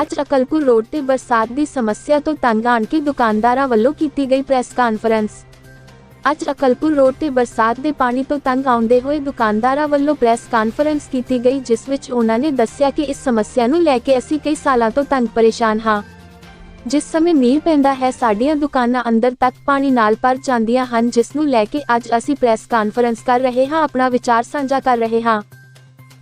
ਅੱਜ ਅਕਲਪੁਰ ਰੋਡ ਤੇ ਬਰਸਾਤ ਦੀ ਸਮੱਸਿਆ ਤੋਂ ਤੰਗ ਆਣ ਕੇ ਦੁਕਾਨਦਾਰਾਂ ਵੱਲੋਂ ਕੀਤੀ ਗਈ ਪ੍ਰੈਸ ਕਾਨਫਰੰਸ। ਅੱਜ ਅਕਲਪੁਰ ਰੋਡ ਤੇ ਬਰਸਾਤ ਦੇ ਪਾਣੀ ਤੋਂ ਤੰਗ ਆਉਂਦੇ ਹੋਏ ਦੁਕਾਨਦਾਰਾਂ ਵੱਲੋਂ ਪ੍ਰੈਸ ਕਾਨਫਰੰਸ ਕੀਤੀ ਗਈ, ਜਿਸ ਵਿੱਚ ਉਹਨਾਂ ਨੇ ਦੱਸਿਆ ਕਿ ਇਸ ਸਮੱਸਿਆ ਨੂੰ ਲੈ ਕੇ ਅਸੀਂ ਕਈ ਸਾਲਾਂ ਤੋਂ ਤੰਗ ਪਰੇਸ਼ਾਨ ਹਾਂ। ਜਿਸ ਸਮੇਂ ਮੀਂਹ ਪੈਂਦਾ ਹੈ, ਸਾਡੀਆਂ ਦੁਕਾਨਾਂ ਅੰਦਰ ਤੱਕ ਪਾਣੀ ਨਾਲ ਭਰ ਜਾਂਦੀਆਂ ਹਨ, ਜਿਸ ਨੂੰ ਲੈ ਕੇ ਅੱਜ ਅਸੀਂ ਪ੍ਰੈਸ ਕਾਨਫਰੰਸ ਕਰ ਰਹੇ ਹਾਂ, ਆਪਣਾ ਵਿਚਾਰ ਸਾਂਝਾ ਕਰ ਰਹੇ ਹਾਂ।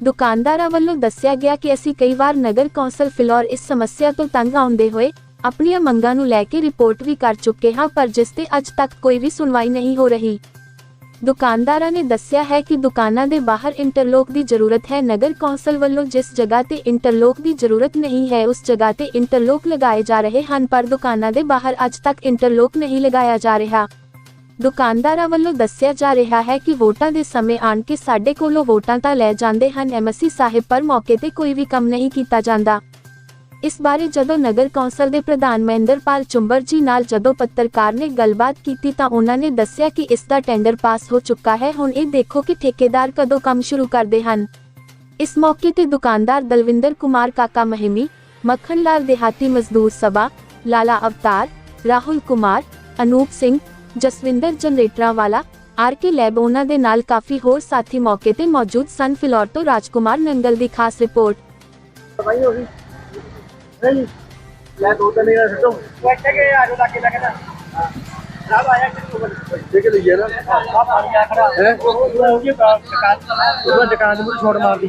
ਦੁਕਾਨਦਾਰਾਂ ਵੱਲੋਂ ਦੱਸਿਆ ਗਿਆ ਕਿ ਅਸੀਂ ਕਈ ਵਾਰ ਨਗਰ ਕੌਂਸਲ ਫਿਲੌਰ ਇਸ ਸਮੱਸਿਆ ਤੋਂ ਤੰਗ ਆਉਂਦੇ ਹੋਏ ਆਪਣੀਆਂ ਮੰਗਾਂ ਨੂੰ ਲੈ ਕੇ ਰਿਪੋਰਟ ਵੀ ਕਰ ਚੁੱਕੇ ਹਾਂ, ਪਰ ਜਿਸ ਤੇ ਅੱਜ ਤੱਕ ਕੋਈ ਵੀ ਸੁਣਵਾਈ ਨਹੀਂ ਹੋ ਰਹੀ। ਦੁਕਾਨਦਾਰਾਂ ਨੇ ਦੱਸਿਆ ਹੈ ਕਿ ਦੁਕਾਨਾਂ ਦੇ ਬਾਹਰ ਇੰਟਰਲੋਕ ਦੀ ਜ਼ਰੂਰਤ ਹੈ। ਨਗਰ ਕੌਂਸਲ ਵੱਲੋਂ ਜਿਸ ਜਗ੍ਹਾ ਤੇ ਇੰਟਰਲੋਕ ਦੀ ਜ਼ਰੂਰਤ ਨਹੀਂ ਹੈ, ਉਸ ਜਗ੍ਹਾ ਤੇ ਇੰਟਰਲੋਕ ਲਗਾਏ ਜਾ ਰਹੇ ਹਨ, ਪਰ ਦੁਕਾਨਾਂ ਦੇ ਬਾਹਰ ਅੱਜ ਤੱਕ ਇੰਟਰਲੋਕ ਨਹੀਂ ਲਗਾਇਆ ਜਾ ਰਿਹਾ। ਦੁਕਾਨਦਾਰਾਂ ਵੱਲੋਂ ਦੱਸਿਆ ਜਾ ਰਿਹਾ ਹੈ ਕਿ ਵੋਟਾਂ ਦੇ ਸਮੇਂ ਆਣ ਕੇ ਸਾਡੇ ਕੋਲੋਂ ਵੋਟਾਂ ਤਾਂ ਲੈ ਜਾਂਦੇ ਹਨ ਐਮਸੀ ਸਾਹਿਬ, ਪਰ ਮੌਕੇ ਤੇ ਕੋਈ ਵੀ ਕੰਮ ਨਹੀਂ ਕੀਤਾ ਜਾਂਦਾ। ਇਸ ਬਾਰੇ ਜਦੋਂ ਨਗਰ ਕੌਂਸਲ ਦੇ ਪ੍ਰਧਾਨ ਮਹਿੰਦਰਪਾਲ ਚੁੰਬਰ ਜੀ ਨਾਲ ਜਦੋਂ ਪੱਤਰਕਾਰ ਨੇ ਗੱਲਬਾਤ ਕੀਤੀ ਤਾਂ ਉਹਨਾਂ ਨੇ ਦੱਸਿਆ ਕਿ ਇਸ ਦਾ ਟੈਂਡਰ ਪਾਸ ਹੋ ਚੁੱਕਾ ਹੈ। ਹੁਣ ਇਹ ਦੇਖੋ ਕਿ ਠੇਕੇਦਾਰ ਕਦੋਂ ਕੰਮ ਸ਼ੁਰੂ ਕਰਦੇ ਹਨ। ਇਸ ਮੌਕੇ ਤੇ ਦੁਕਾਨਦਾਰ ਦਲਵਿੰਦਰ ਕੁਮਾਰ ਕਾਕਾ ਮਹਿਮੀ ਮੱਖਣ ਲਾਲ ਦੇਹਾਤੀ ਮਜ਼ਦੂਰ ਸਭਾ, ਲਾਲਾ ਅਵਤਾਰ, ਰਾਹੁਲ ਕੁਮਾਰ, ਅਨੂਪ ਸਿੰਘ ਜਸਵਿੰਦਰ ਜਨਰੇਟਰਾਂ ਵਾਲਾ ਆਰ ਕੇ ਲੈਬ ਉਹਨਾਂ ਦੇ ਨਾਲ ਕਾਫੀ ਹੋਰ ਸਾਥੀ ਮੌਕੇ ਤੇ ਮੌਜੂਦ ਸਨ। ਫਿਲੌਰ ਤੋਂ ਰਾਜਕੁਮਾਰ ਨੰਗਲ ਦੀ ਖਾਸ ਰਿਪੋਰਟ। ਭਾਈ ਹੋ ਗਈ ਨਹੀਂ ਮੈਂ ਦੋ ਤਿੰਨ ਜਣੇ ਸਿੱਟੋ ਬੈਠ ਕੇ ਆ ਜੋ ਲੱਗੇ ਲੱਗੇ ਨਾ ਸਾਬ ਆਇਆ ਕਿ ਤੂੰ ਦੇਖ ਲਈਏ ਨਾ। ਆ ਪਾਣੀ ਆ ਖੜਾ। ਹੈ? ਉਹ ਹੋ ਗਈ ਦੁਕਾਨ ਉਹ ਦੁਕਾਨ ਦੇ ਮੂਹਰੇ ਛੋੜ ਮਾਰਦੀ।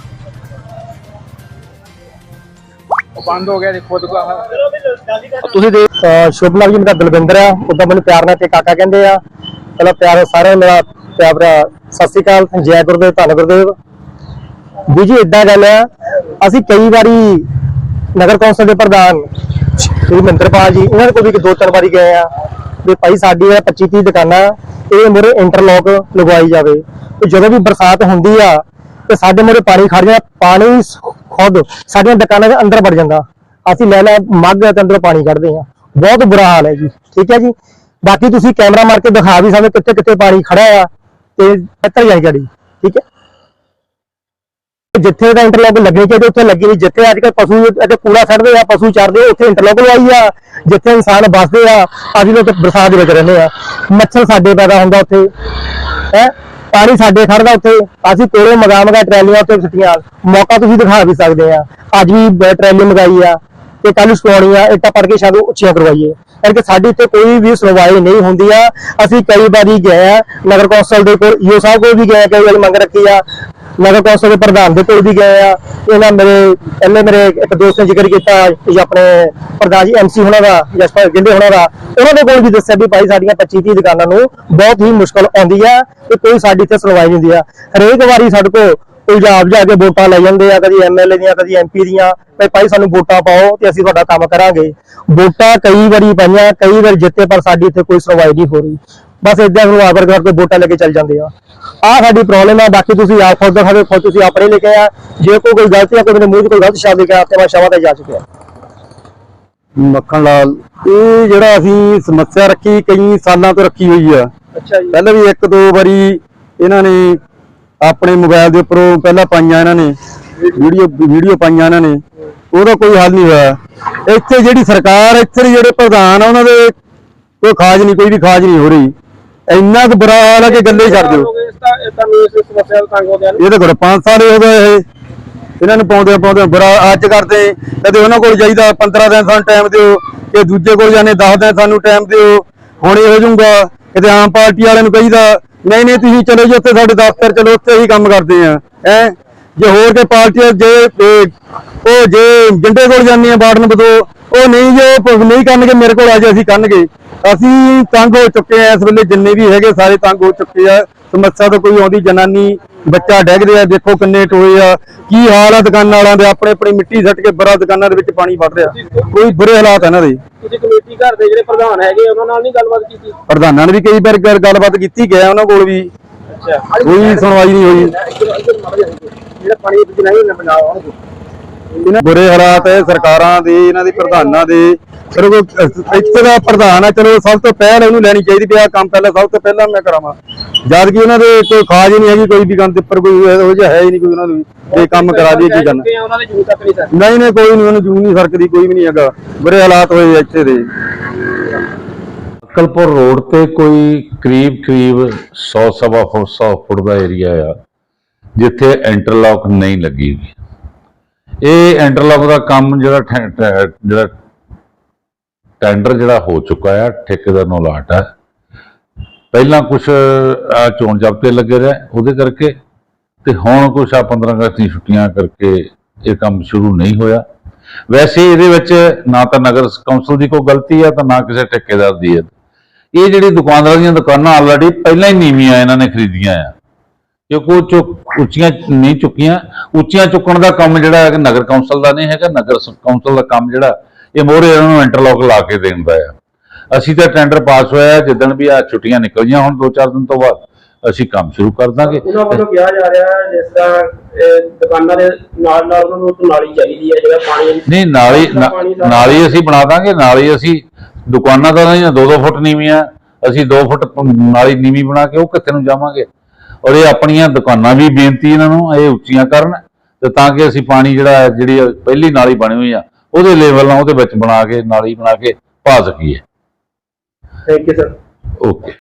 ਬੰਦ ਹੋ ਗਿਆ ਦੇਖੋ ਦੁਕਾਨ ਤੁਸੀਂ ਦੇ ਸ਼ੁਭ ਨਾਮ ਜੀ, ਮੇਰਾ ਦਲਵਿੰਦਰ ਆ। ਉਦਾਂ ਮੈਨੂੰ ਪਿਆਰ ਨਾਲ ਤੇ ਕਾਕਾ ਕਹਿੰਦੇ ਆ। ਪਹਿਲਾਂ ਪਿਆਰ ਸਾਰਿਆਂ ਮੇਰਾ ਪਿਆਰ ਸਤਿ ਸ਼੍ਰੀ ਅਕਾਲ, ਜੈ ਗੁਰਦੇਵ, ਧੰਨ ਗੁਰਦੇਵ। ਵੀ ਜੀ ਇਦਾਂ ਗੱਲ ਆ, ਅਸੀਂ ਕਈ ਵਾਰੀ ਨਗਰ ਕੌਂਸਲ ਦੇ ਪ੍ਰਧਾਨ ਸ਼੍ਰੀ ਮਹਿੰਦਰਪਾਲ ਜੀ, ਇਹਨਾਂ ਕੋਲ ਵੀ ਦੋ ਤਿੰਨ ਵਾਰੀ ਗਏ ਆ ਵੀ ਭਾਈ, ਸਾਡੀ ਇਹ 25 30 ਦੁਕਾਨਾਂ, ਇਹ ਮੂਹਰੇ ਇੰਟਰਲੌਕ ਲਗਵਾਈ ਜਾਵੇ। ਤੇ ਜਦੋਂ ਵੀ ਬਰਸਾਤ ਹੁੰਦੀ ਆ, ਤੇ ਸਾਡੇ ਮੂਹਰੇ ਪਾਣੀ ਖੜ ਜਾਂਦਾ, ਪਾਣੀ ਖੁਦ ਸਾਡੀਆਂ ਦੁਕਾਨਾਂ ਦੇ ਅੰਦਰ ਵੜ ਜਾਂਦਾ। ਅਸੀਂ ਲੈ ਲੈ ਮੱਗ ਤੇ ਅੰਦਰੋਂ ਪਾਣੀ ਕੱਢਦੇ ਆ ਬਹੁਤ ਬੁਰਾ ਹਾਲ ਹੈ ਜੀ। ਠੀਕ ਹੈ ਜੀ? ਬਾਕੀ ਤੁਸੀਂ ਕੈਮਰਾ ਮਾਰ ਕੇ ਦਿਖਾ ਵੀ ਸਕਦੇ ਕਿੱਥੇ ਕਿੱਥੇ ਪਾਣੀ ਖੜਾ ਆ ਤੇ ਇੱਧਰ ਜਾਈ ਗੜੀ ਠੀਕ ਹੈ? ਜਿੱਥੇ ਦਾ ਇੰਟਰਲੌਕ ਲੱਗਣੀ ਚਾਹੀਦੀ ਉੱਥੇ ਲੱਗੀ ਨਹੀਂ ਜਿੱਥੇ ਅੱਜ ਕੱਲ੍ਹ ਪਸ਼ੂ ਅਤੇ ਕੂੜਾ ਛੱਡਦੇ ਆ, ਪਸ਼ੂ ਚਰਦੇ ਉੱਥੇ ਇੰਟਰਲੌਕ ਲਵਾਈ ਆ, ਜਿੱਥੇ ਇਨਸਾਨ ਵੱਸਦੇ ਆ, ਅਸੀਂ ਲੋਕ ਬਰਸਾਤ ਦੇ ਵਿੱਚ ਰਹਿੰਦੇ ਆ। ਮੱਛਰ ਸਾਡੇ ਪੈਦਾ ਹੁੰਦਾ ਉੱਥੇ। ਹੈ? ਪਾਣੀ ਸਾਡੇ ਖੜਦਾ ਉੱਥੇ। ਅਸੀਂ ਕੋਲੋਂ ਮਗਾ ਮਗਾ ਟਰੈਲੀਆਂ ਉੱਤੇ ਸਿੱਟੀਆਂ। ਮੌਕਾ ਤੁਸੀਂ ਦਿਖਾ ਵੀ ਸਕਦੇ ਆ। ਅੱਜ ਵੀ ਟਰੈਲੀ ਮੰਗਾਈ ਆ ਤੇ ਕੱਲ ਸੁਣਾਉਣੀ ਆ। ਇੱਟਾਂ ਪੜ ਕੇ ਸ਼ਾਇਦ ਉੱਚੀਆਂ ਕਰਵਾਈਏ। ਕਰਕੇ ਸਾਡੀ ਇੱਥੇ ਕੋਈ ਵੀ ਸੁਣਵਾਈ ਨਹੀਂ ਹੁੰਦੀ ਆ। ਅਸੀਂ ਕਈ ਵਾਰੀ ਗਏ ਆ ਨਗਰ ਕੌਂਸਲ ਦੇ ਕੋਲ। ਈਓ ਸਾਹਿਬ ਕੋਲ ਵੀ ਗਏ ਕਈ ਵਾਰੀ ਮੰਗ ਰੱਖੀ ਆ। ਨਗਰ ਕੌਂਸਲ ਦੇ ਪ੍ਰਧਾਨ ਦੇ ਕੋਲ ਵੀ ਗਏ ਆ। ਇਹਨਾਂ ਮੇਰੇ, ਪਹਿਲੇ ਮੇਰੇ ਇੱਕ ਦੋਸਤ ਨੇ ਜ਼ਿਕਰ ਕੀਤਾ ਆਪਣੇ ਪ੍ਰਧਾਨ ਜੀ ਐਮਸੀ ਹੋਣਾ ਦਾ, ਜਸਪਾਲ ਗਿੰਦੇ ਹੋਣਾ ਦਾ। ਉਹਨਾਂ ਦੇ ਕੋਲ ਵੀ ਦੱਸਿਆ ਵੀ ਭਾਈ ਸਾਡੀਆਂ 25 30 ਦੁਕਾਨਾਂ ਨੂੰ ਬਹੁਤ ਹੀ ਮੁਸ਼ਕਲ ਆਉਂਦੀ ਆ ਤੇ ਕੋਈ ਸਾਡੀ ਇੱਥੇ ਸੁਣਵਾਈ ਨਹੀਂ ਹੁੰਦੀ ਆ। ਹਰੇਕ ਵਾਰੀ ਸਾਡੇ ਕੋਲ ਪੰਜਾਬ ਜਾ ਕੇ ਵੋਟਾਂ ਲੈ ਜਾਂਦੇ ਆ, ਕਦੀ ਐਮਐਲਏ ਦੀਆਂ, ਕਦੀ ਐਮਪੀ ਦੀਆਂ। ਵੀ ਭਾਈ, ਸਾਨੂੰ ਵੋਟਾਂ ਪਾਓ ਤੇ ਅਸੀਂ ਤੁਹਾਡਾ ਕੰਮ ਕਰਾਂਗੇ। ਵੋਟਾਂ ਕਈ ਵਾਰੀ ਪਾਈਆਂ ਕਈ ਵਾਰ ਜਿੱਤੇ, ਪਰ ਸਾਡੀ ਇੱਥੇ ਕੋਈ ਸੁਣਵਾਈ ਨਹੀਂ ਹੋ ਰਹੀ। ਬਸ ਇਦਾਂ ਨੂੰ ਆਵਰ ਕਰਕੇ ਵੋਟਾਂ ਲੈ ਕੇ ਚੱਲ ਜਾਂਦੇ ਆ। ਆਹ ਸਾਡੀ ਪ੍ਰੋਬਲਮ ਆ ਬਾਕੀ ਤੁਸੀਂ ਆਪ ਖੁਦ ਦਿਖਾਵੇ ਖੁਦ ਤੁਸੀਂ ਆਪਣੇ ਲਿਖਿਆ ਆ। ਜੇ ਕੋਈ ਕੋਈ ਗਲਤੀ ਆ ਕੋਈ ਮੇਰੇ ਮੂੰਹ 'ਚ ਕੋਈ ਗਲਤ ਸ਼ਬਦ ਲਿਖਿਆ ਤੇ ਮੈਂ ਸ਼ਾਵਾ ਤੇ ਜਾ ਚੁੱਕਿਆ। ਮੱਖਣ ਲਾਲ ਇਹ ਜਿਹੜਾ ਅਸੀਂ ਸਮੱਸਿਆ ਰੱਖੀ ਕਈ ਸਾਲਾਂ ਤੋਂ ਰੱਖੀ ਹੋਈ ਆ। ਅੱਛਾ ਜੀ। ਪਹਿਲਾਂ ਵੀ ਇੱਕ ਦੋ ਵਾਰੀ ਇਹਨਾਂ ਨੇ ਆਪਣੇ ਮੋਬਾਈਲ ਦੇ ਉੱਪਰੋਂ ਪਹਿਲਾਂ ਪਾਈਆਂ ਇਹਨਾਂ ਨੇ ਵੀਡੀਓ ਵੀਡੀਓ ਪਾਈਆਂ ਇਹਨਾਂ ਨੇ। ਉਹਦਾ ਕੋਈ ਹੱਲ ਨਹੀਂ ਹੋਇਆ। ਇੱਥੇ ਜਿਹੜੀ ਸਰਕਾਰ ਇੱਥੇ ਜਿਹੜੇ ਪ੍ਰਧਾਨ ਆ ਉਹਨਾਂ ਦੇ ਕੋਈ ਖਾਜ ਨਹੀਂ ਕੋਈ ਵੀ ਖਾਜ ਨਹੀਂ ਹੋ ਰਹੀ। ਇੰਨਾ ਕੁ ਬੁਰਾ ਹਾਲ ਹੈ ਕਿ ਗੱਲੇ ਹੀ ਛੱਡ ਦਿਓ। ਇਸ ਤਾਂ ਤੁਹਾਨੂੰ ਇਸ ਸਮੱਸਿਆ ਤੋਂ ਤੰਗ ਹੋ ਗਿਆ ਇਹ ਤਾਂ ਘੜ 5 ਸਾਲ ਹੀ ਹੋ ਗਏ ਇਹ। ਇਹਨਾਂ ਨੂੰ ਪਾਉਂਦੇ ਪਾਉਂਦੇ ਬੁਰਾ ਅੱਜ ਕਰਦੇ। ਕਦੇ ਉਹਨਾਂ ਕੋਲ ਜਾਈਦਾ 15 ਦਿਨ ਸਾਨੂੰ ਟਾਈਮ ਦਿਓ। ਕਿ ਦੂਜੇ ਕੋਲ ਜਾਣੇ 10 ਦਿਨ ਸਾਨੂੰ ਟਾਈਮ ਦਿਓ। ਹੁਣ ਇਹ ਹੋ ਜਾਊਗਾ ਕਿਤੇ ਆਮ ਪਾਰਟੀ ਵਾਲਿਆਂ ਨੂੰ ਕਹੀਦਾ, ਨਹੀਂ ਨਹੀਂ, ਤੁਸੀਂ ਚਲੋ ਜੀ ਉੱਥੇ, ਸਾਡੇ ਦਫ਼ਤਰ ਚਲੋ, ਉੱਥੇ ਹੀ ਕੰਮ ਕਰਦੇ ਆ। ਹੈ? ਜੇ ਹੋਰ ਕੇ ਪਾਰਟੀ ਜੇ ਉਹ ਜੇ ਜਿੰਦੇ ਕੋਲ ਜਾਂਦੇ ਆ ਬਾੜਨ ਬਦੋ, ਉਹ ਨਹੀਂ ਜੇ ਉਹ ਨਹੀਂ ਕਰਨਗੇ, ਮੇਰੇ ਕੋਲ ਆ ਜੇ ਅਸੀਂ ਕਰਨਗੇ। ਅਸੀਂ ਤੰਗ ਹੋ ਚੁੱਕੇ ਆ ਇਸ ਵੇਲੇ ਜਿੰਨੇ ਵੀ ਹੈਗੇ ਸਾਰੇ ਤੰਗ ਹੋ ਚੁੱਕੇ ਆ। ਸਮੱਸਿਆ ਤਾਂ ਕੋਈ ਆਉਂਦੀ ਜਨਾਨੀ ਬੱਚਾ ਡੈਗਦੇ ਆ ਦੇਖੋ ਕਿੰਨੇ ਟੋਏ ਆ। ਕੀ ਹਾਲ ਆ ਦੁਕਾਨਾਂ ਵਾਲਿਆਂ ਦੇ? ਆਪਣੇ ਆਪਣੀ ਮਿੱਟੀ ਸੱਟ ਕੇ ਬਰਾ ਦੁਕਾਨਾਂ ਦੇ ਵਿੱਚ ਪਾਣੀ ਵੜ ਰਿਹਾ। ਕੋਈ ਬੁਰੇ ਹਾਲਾਤ ਆ ਇਹਨਾਂ ਦੇ। ਤੁਸੀਂ ਕਮੇਟੀ ਘਰ ਦੇ ਜਿਹੜੇ ਪ੍ਰਧਾਨ ਹੈਗੇ ਉਹਨਾਂ ਨਾਲ ਨਹੀਂ ਗੱਲਬਾਤ ਕੀਤੀ? ਪ੍ਰਧਾਨਾਂ ਨੇ ਵੀ ਕਈ ਵਾਰ ਗੱਲ- ਗੱਲਬਾਤ ਕੀਤੀ ਗਿਆ ਉਹਨਾਂ ਕੋਲ ਵੀ। ਅੱਛਾ। ਕੋਈ ਸੁਣਵਾਈ ਨਹੀਂ ਹੋਈ। ਜਿਹੜਾ ਪਾਣੀ ਦੀ ਨਹੀਂ ਨਾ ਬਣਾਓ ਉਹਨੂੰ ਇਹਨਾਂ ਬੁਰੇ ਹਾਲਾਤ ਹੈ ਸਰਕਾਰਾਂ ਦੇ ਇਹਨਾਂ ਦੇ ਪ੍ਰਧਾਨਾਂ ਦੇ। ਫਿਰ ਉਹ ਇੱਥੇ ਦਾ ਪ੍ਰਧਾਨ ਹੈ ਚਲੋ ਸਭ ਤੋਂ ਪਹਿਲ ਇਹਨੂੰ ਲੈਣੀ ਚਾਹੀਦੀ ਵੀ ਕੰਮ ਪਹਿਲਾਂ ਸਭ ਤੋਂ ਪਹਿਲਾਂ ਮੈਂ ਕਰਾਵਾਂ। ਜਦ ਕਿ ਉਹਨਾਂ ਦੇ ਕੋਈ ਖਾਜ ਨਹੀਂ ਹੈਗੀ ਕੋਈ ਵੀ ਕੰਮ ਦੇ ਉੱਪਰ ਕੋਈ ਇਹੋ ਜਿਹਾ ਹੈ ਹੀ ਨਹੀਂ ਕੋਈ ਉਹਨਾਂ ਨੂੰ ਵੀ ਇਹ ਕੰਮ ਕਰਾ ਦਈਏ ਕੀ ਕਰਨਾ। ਨਹੀਂ ਨਹੀਂ ਕੋਈ ਨਹੀਂ ਉਹਨੂੰ ਜੂ ਨਹੀਂ ਸਰਕਦੀ ਕੋਈ ਵੀ ਨਹੀਂ ਹੈਗਾ। ਬੁਰੇ ਹਾਲਾਤ ਹੋਏ ਇੱਥੇ ਦੇ। ਅਕਲਪੁਰ ਰੋਡ ਤੇ ਕੋਈ ਕਰੀਬ ਕਰੀਬ 100 ਸਵਾ ਫੁੱਟ 100 ਫੁੱਟ ਦਾ ਏਰੀਆ ਆ ਜਿੱਥੇ ਇੰਟਰਲੌਕ ਨਹੀਂ ਲੱਗੀ ਹੋਈ। ਇਹ ਇੰਟਰਲੌਕ ਦਾ ਕੰਮ ਜਿਹੜਾ ਠੈ- ਜਿਹੜਾ ਟੈਂਡਰ ਜਿਹੜਾ ਹੋ ਚੁੱਕਾ ਆ, ਠੇਕੇਦਾਰ ਨੂੰ ਲਾਟ ਹੈ। ਪਹਿਲਾਂ ਕੁਝ ਚੋਣ ਜਾਬਤੇ ਲੱਗੇ ਰਹੇ, ਉਹਦੇ ਕਰਕੇ ਤੇ ਹੁਣ ਕੁਝ ਆ 15 ਅਗਸਤ ਦੀਆਂ ਛੁੱਟੀਆਂ ਕਰਕੇ ਇਹ ਕੰਮ ਸ਼ੁਰੂ ਨਹੀਂ ਹੋਇਆ। ਵੈਸੇ ਇਹਦੇ ਵਿੱਚ ਨਾ ਤਾਂ ਨਗਰ ਕੌਂਸਲ ਦੀ ਕੋਈ ਗਲਤੀ ਆ, ਤਾਂ ਨਾ ਕਿਸੇ ਠੇਕੇਦਾਰ ਦੀ ਹੈ ਇਹ ਜਿਹੜੀ ਦੁਕਾਨਦਾਰਾਂ ਦੀਆਂ ਦੁਕਾਨਾਂ ਆਲਰੇਡੀ ਪਹਿਲਾਂ ਹੀ ਨੀਵੀਆਂ ਇਹਨਾਂ ਨੇ ਖਰੀਦੀਆਂ ਆ। ਕਿਉਂਕਿ ਉਹ ਚੁੱਕ ਉੱਚੀਆਂ ਨਹੀਂ ਚੁੱਕੀਆਂ। ਉੱਚੀਆਂ ਚੁੱਕਣ ਦਾ ਕੰਮ ਜਿਹੜਾ ਹੈ ਕਿ ਨਗਰ ਕੌਂਸਲ ਦਾ ਨਹੀਂ ਹੈਗਾ ਨਗਰ ਕੌਂਸਲ ਦਾ ਕੰਮ ਜਿਹੜਾ ਇਹ ਮੋਹਰੇ ਇਹਨਾਂ ਨੂੰ ਇੰਟਰਲੌਕ ਲਾ ਕੇ ਦੇਣ ਦਾ ਆ। ਅਸੀਂ ਤਾਂ ਟੈਂਡਰ ਪਾਸ ਹੋਇਆ ਜਿੱਦਣ ਵੀ ਆ ਛੁੱਟੀਆਂ ਨਿਕਲ ਗਈਆਂ ਹੁਣ 2-4 ਦਿਨ ਤੋਂ ਬਾਅਦ ਅਸੀਂ ਕੰਮ ਸ਼ੁਰੂ ਕਰ ਦਾਂਗੇ। ਉਹਨਾਂ ਵੱਲੋਂ ਕਿਹਾ ਜਾ ਰਿਹਾ ਹੈ ਜਿਸ ਤਰ੍ਹਾਂ ਦੁਕਾਨਾਂ ਦੇ ਨਾਲ ਨਾਲ ਉਹਨਾਂ ਨੂੰ ਨਾਲੀ ਚਾਹੀਦੀ ਹੈ ਜਿਹੜਾ ਪਾਣੀ ਨਹੀਂ ਨਾਲੀ ਨਾਲੀ ਅਸੀਂ ਬਣਾ ਦਾਂਗੇ ਨਾਲੀ ਅਸੀਂ ਦੁਕਾਨਾਂ ਦਾ ਨਹੀਂ 2-2 ਫੁੱਟ ਨੀਵੀਆਂ। ਅਸੀਂ 2 ਫੁੱਟ ਨਾਲੀ ਨੀਵੀਂ ਬਣਾ ਕੇ ਉਹ ਕਿੱਥੇ ਨੂੰ ਜਾਵਾਂਗੇ? ਔਰ ਇਹ ਆਪਣੀਆਂ ਦੁਕਾਨਾਂ ਵੀ ਬੇਨਤੀ ਇਹਨਾਂ ਨੂੰ ਇਹ ਉੱਚੀਆਂ ਕਰਨ ਤੇ ਤਾਂ ਕਿ ਅਸੀਂ ਪਾਣੀ ਜਿਹੜਾ ਹੈ, ਜਿਹੜੀ ਪਹਿਲੀ ਨਾਲੀ ਬਣੀ ਹੋਈ ਆ ਉਹਦੇ ਲੈਵਲ ਨਾਲ ਉਹਦੇ ਵਿੱਚ ਬਣਾ ਕੇ ਨਾਲੀ ਬਣਾ ਕੇ ਪਾ ਸਕੀਏ। Thank you sir okay